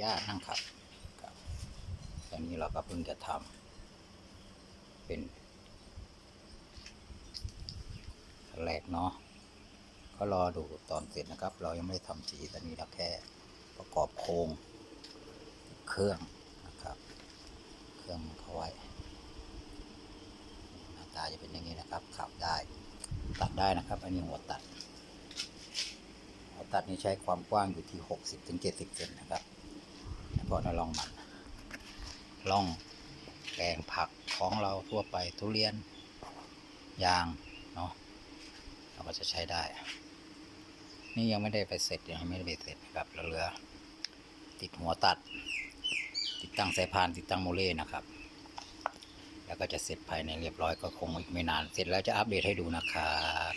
ญานั่งขับครับตอนนี้เราก็เพิ่งจะทำเป็นขั้นแรกเนาะก็รอดูตอนเสร็จนะครับ เรายังไม่ได้ทำสีตอนนี้เราแค่ประกอบโครงเครื่องนะครับ เครื่องเขาไว้หน้าตาจะเป็นอย่างนี้นะครับขับได้ตัดได้นะครับ อันนี้หัวตัด หัวตัดนี้ใช้ความกว้างอยู่ที่ 60ถึง70เซนนะครับ เฉพาะในร่องมันร่องแกงผักของเราทั่วไปทุเรียน ยาง เนาะเราก็จะใช้ได้ นี่ยังไม่ได้ไปเสร็จยังไม่ได้ไปเสร็จนะครับเราเหลือ ติดหัวตัด ติดตั้งสายพานติดตั้งโมเล่นะครับ แล้วก็จะเสร็จภายในเรียบร้อยก็คงอีกไม่นาน เสร็จแล้วจะอัปเดตให้ดูนะครับ